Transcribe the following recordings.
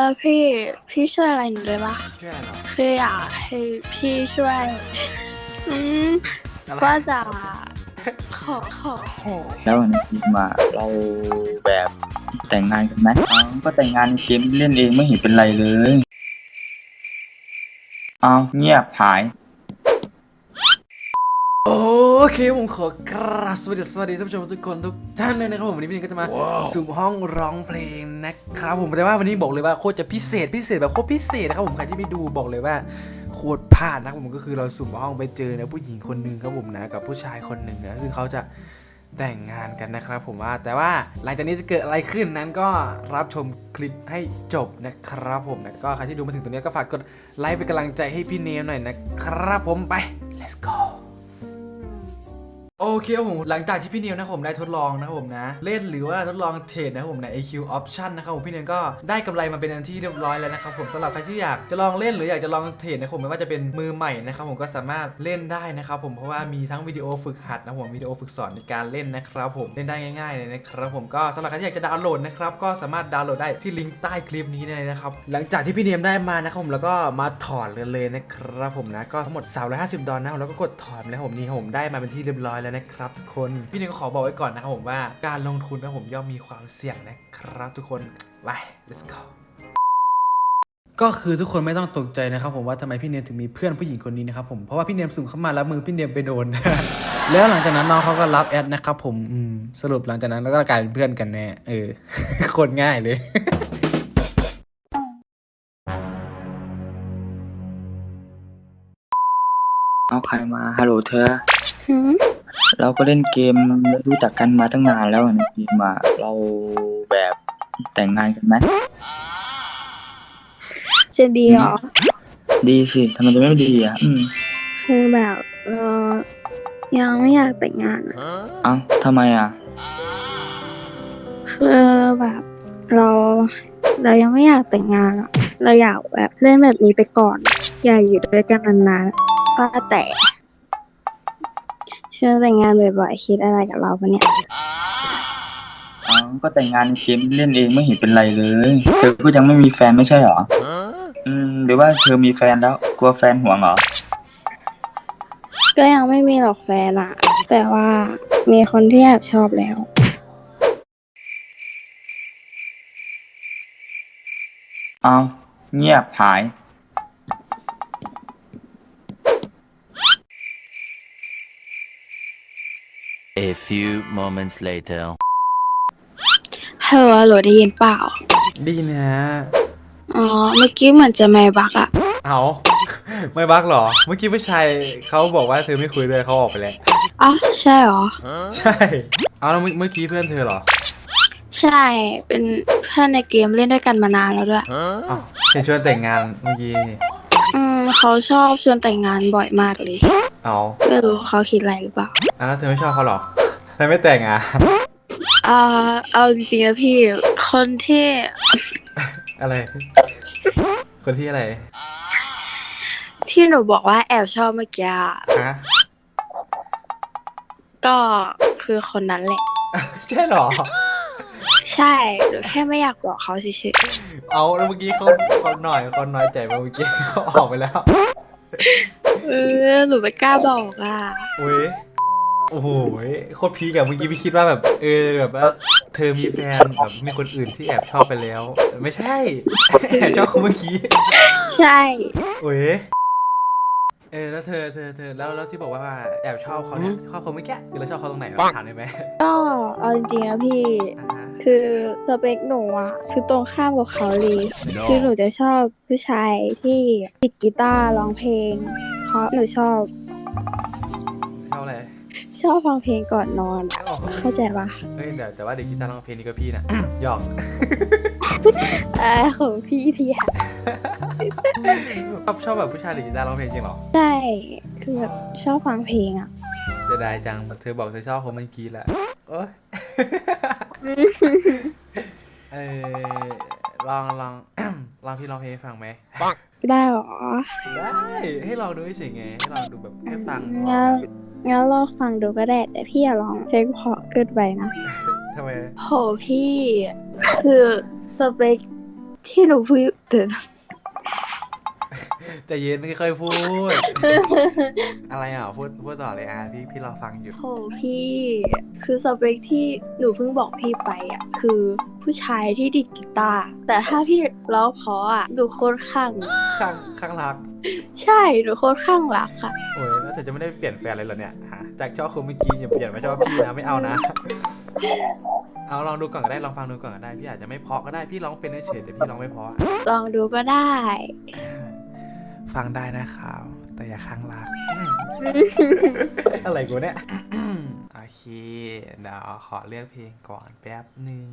ออพี่พี่ช่วยอะไรหนูได้ปะช่วยอะไรเหรอคืออยากให้พี่ช่วย อืมอะไรว่าจะขอขอโอ้โหแล้วในเกมอะเราแบบแต่งงานกันไหมเอาก็แต่งงานในเกมเล่นเองไม่เห็นเป็นไรเลย เอาเงียบหายโอ เคผมขอกราบสวัสดีสวัสดีท่านผู้ชมทุกคนทุกท่านเลยนะครับผมวันนี้พี่เนยก็จะมาสู่ห้องร้องเพลงนะครับผมแต่ว่าวันนี้บอกเลยว่าโคตรจะพิเศษพิเศษแบบโคตรพิเศษนะครับผมใครที่ไม่ดูบอกเลยว่าโคตรพลาดนะครับผมก็คือเราสุ่มห้องไปเจอนะผู้หญิงคนหนึ่งครับผมนะกับผู้ชายคนหนึ่งนะซึ่งเขาจะแต่งงานกันนะครับผมว่าแต่ว่าหลังจากนี้จะเกิดอะไรขึ้นนั้นก็รับชมคลิปให้จบนะครับผมนะก็ใครที่ดูมาถึงตรงนี้ก็ฝากกดไลค์เป็นกำลังใจให้พี่เนมหน่อยนะครับผมไป let's go โอ เคครับผมหลังจากที่พี่เนียวนะผมได้ทดลองนะผมนะ เล่นหรือว่าทดลองเทรดนะผมใน AQ Option นะครับผมพี่เนียวก็ได้กำไรมาเป็นอันที่เรียบร้อยแล้วนะครับผมสำหรับใครที่อยากจะลองเล่นหรืออยากจะลองเทรดนะผมไม่ว่าจะเป็นมือใหม่นะครับผมก็สามารถเล่นได้นะครับผมเพราะว่ามีทั้งวิดีโอฝึกหัดนะผมวิดีโอฝึกสอนในการเล่นนะครับผมเล่นได้ง่ายๆเลยนะครับผมก็สำหรับใครที่อยากจะดาวน์โหลดนะครับก็สามารถดาวน์โหลดได้ที่ลิงก์ใต้คลิปนี้เลยนะครับหลังจากที่พี่เนียมได้มานะครับผมแล้วก็มาถอดเลยเลยนะครับผมนะก็ทั้งหมด350 ดอลลาร์แล้วก็กดถอนแล้วผมนี่ผมได้มาเป็นที่เรียบร้อยแล้วนะครับทุกคน พี่เนียมก็ขอบอกไว้ก่อนนะครับผมว่าการลงทุนนะครับผมย่อมมีความเสี่ยงนะครับทุกคนไป let's go ก็คือทุกคนไม่ต้องตกใจนะครับผมว่าทำไมพี่เนมถึงมีเพื่อนผู้หญิงคนนี้นะครับผมเพราะว่าพี่เนมสุ่มเข้ามาแล้วมือพี่เนมไปโดน แล้วหลังจากนั้นน้องเขาก็รับแอดนะครับผมอืมสรุปหลังจากนั้นแล้วก็กลายเป็นเพื่อนกันแน่เออโคตรง่ายเลย เอาใครมาฮัลโหลเธอ หืม เราก็เล่นเกมแล้วรู้จักกันมาตั้งนานแล้วอะในเกมอะเราแบบแต่งงานกันไหมจะดีเหรอ ดีสิทำไมจะไม่ดีอะอืมคือแบบเออยังไม่อยากแต่งงานอะเอ้าทำไมอะ คือแบบเรา เรายังไม่อยากแต่งงานอะเราอยากแบบเล่นแบบนี้ไปก่อน อยากอยู่ด้วยกันนานๆก็แต่ เชื่อแต่งงานบ่อยๆคิดอะไรกับเราปะเนี่ยเอ้าก็แต่งงานในเกมเล่นเองไม่เห็นเป็นไรเลย เธอก็ยังไม่มีแฟนไม่ใช่เหรอ อืมหรือว่าเธอมีแฟนแล้วกลัวแฟนห่วงเหรอ ก็ยังไม่มีหรอกแฟนอะแต่ว่ามีคนที่แอบชอบแล้ว เอาเงียบหาย few moments later. เธอโหลได้ยินเปล่า ดีนะอ๋อ เมื่อกี้เหมือนจะไม่บักอะเอาไม่บักเหรอ เมื่อกี้ผู้ชายเขาบอกว่าเธอไม่คุยด้วยเขาออกไปแล้ว อ๋อ ใช่เหรอ ใช่ เอาแล้วเมื่อเมื่อกี้เพื่อนเธอเหรอใช่ เป็นเพื่อนในเกมเล่นด้วยกันมานานแล้วด้วย อ้าวเห็นชวนแต่งงานเมื่อกี้นี่อืม เขาชอบชวนแต่งงานบ่อยมากเลย เอาไม่รู้เขาคิดอะไรหรือเปล่าอะแล้วเธอไม่ชอบเขาเหรอ ทำไมไม่แต่งอะอ่าเอาจริงๆนะพี่ คนที่อะไร คนที่อะไร ที่หนูบอกว่าแอบชอบเมื่อกี้อะฮะ ก็คือคนนั้นแหละ ใช่เหรอ ใช่หนูแค่ไม่อยากบอกเขาเฉยเอาแล้วเมื่อกี้เขาเขาหน่อยเขาน้อยใจมาเมื่อกี้เขาออกไปแล้ว ๆเออหนูไม่กล้าบอกอะ อุ้ย โอ้โหโคตรพีกับเมื่อกี้พี่คิดว่าแบบ เออแบบว่าเธอมีแฟนแบบมีคนอื่นที่แอบชอบไปแล้ว ไม่ใช่ แอบชอบคนเมื่อกี้ใช่ โอ้ยเออแล้วเธอเธอเธอแล้วแล้วที่บอกว่าแอบชอบเขาเนี่ยชอบเขาเมื่อกี้คือเราชอบเขาตรงไหนเราถามได้ไหมก็เอาจริงๆนะพี่อ่าฮะคือสเปคหนูอะ คือตรงข้ามกับเขาเลย คือหนูจะชอบผู้ชายที่ติดกีตาร์ร้องเพลงเพราะหนูชอบชอบอะไรช อบฟังเพลงก่อนนอนอะอ๋อเข้าใจปะเฮ้ยแต่แต่ว่าเด็กกีตาร์ร้องเพลงนี่ก็พี่นะ หยอกเออของพี่ทีอะชอบชอบแบบผู้ชายเด็กกีตาร์ร้องเพลงจริงเหรอใช่คือแบบชอบฟังเพลงอะจะได้จังเธอบอกเธอชอบเขาเมื่อกี้แหละโอ๊ยเออลองลองลองพี่ร้องเพลงให้ฟังไหมได้หรอได้ให้ลองดูเฉยๆไงให้ลองดูแบบแค่ฟังงั้นงั้ นลองฟังดูก็ได้ แต่พี่อย่าลองเพลงเพราะเกินไปนะทำไม โหพี่คือสเปคที่หนูพูดเดี๋ยวใจเย็นไม่ค่อยพูด อะไรอะ พูดพูดต่อเลยอะพี่พี่รอฟังอยู่ โหพี่ คือสเปคที่หนูเพิ่งบอกพี่ไปอะ คือผู้ชายที่ดีดกีตาร์แต่ถ้าพี่ร้องเพราะอะหนูโคตรข้างข้างข้างรัก ใช่หนูโคตรข้างรักค่ะ โอ้ยแล้วเธอจะไม่ได้เปลี่ยนแฟนเลยเหรอเนี่ยฮะจากชอบคนเมื่อกี้อย่าเปลี่ยนมาชอบพี่นะไม่เอานะ เอาลองดูก่อนก็ได้ลองฟังดูก่อนก็ได้พี่อาจจะไม่เพราะก็ได้พี่ร้องเป็นเฉยๆแต่พี่ร้องไม่เพราะลองดูก็ได้ ฟังได้นะครับแต่อย่าข้างรัก อะไรกูเนี่ย โอเคเดี๋ยวขอเลือกเพลงก่อนแป๊บหนึ่ง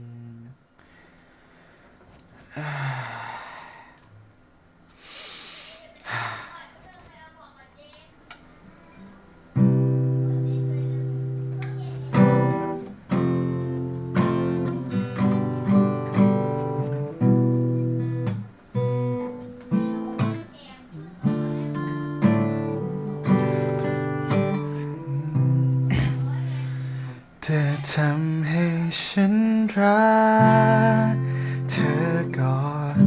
ทำให้ฉันรัก เธอก่อน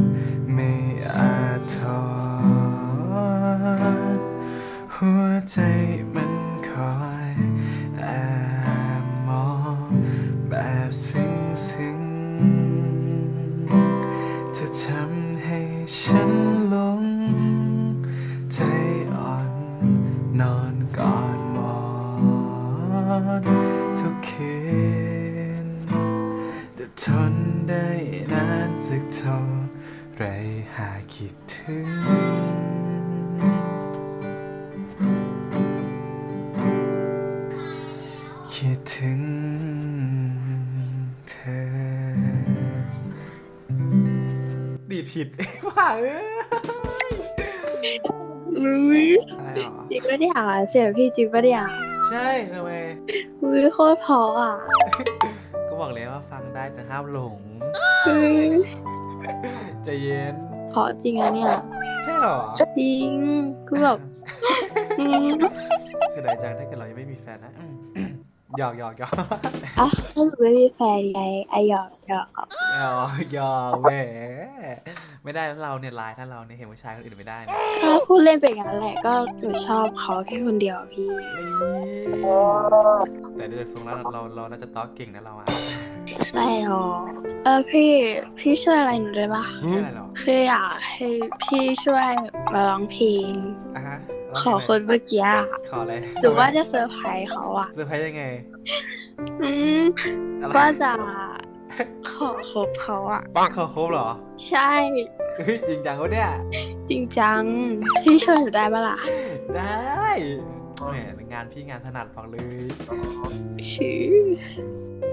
ไม่อาจทนหัวใจมันคอยแอบมองแบบซึ้งซึ้งๆเธอทำให้ฉัน ทนได้นานสักเท่าไรหากคิดถึง คิดถึงเธอ ดีดผิด ว่าเอ้ยอุ้ยอะไรหรอจริงปะเนี่ยเสียงพี่จริงปะเนี่ยใช่ทำไม อุ้ยโคตรเพออะก็ บอกแล้วว่าฟังได้แต่ห้ามหลงอุ้ยใจเย็นเพอจริงอะเนี่ย ใช่เหรอจริงคือแบบอืมเสียดายจังถ้าเกิดเรายังไม่มีแฟนนะอืม หยอกหยอกหยอกอะถ้าหนูไม่มีแฟนไงไอหยอกหยอกหยอกหยอกแหมไม่ได้แล้วเราเนี่ยลายถ้าเราเนี่ยเห็นผู้ชายคนอื่นไม่ได้นะก็พูดเล่นไปอย่างนั้นแหละก็หนูชอบเขาแค่คนเดียวอะพี่แต่ด้วยทรงแล้วเราเราน่าจะตอกเก่งนะเราอะใช่หรอเออพี่พี่ช่วยอะไรหนูได้ปะไม่อะไรหรอคืออยากให้พี่ช่วยมาร้องเพลง อะฮะ ขอคนเมื่อกี้อะขออะไรหรือว่าจะเซอร์ไพรส์เขาอะเซอร์ไพรส์ยังไงอืมอะไรว่าจะขอคบเขาอะปังขอครบเหรอใช่ เฮ้ยจริงจังวะเนี่ย จริงจัง พี่ช่วยหนูได้ปะล่ะได้แหมงานพี่งานถนัดฟังเลย ชื่อ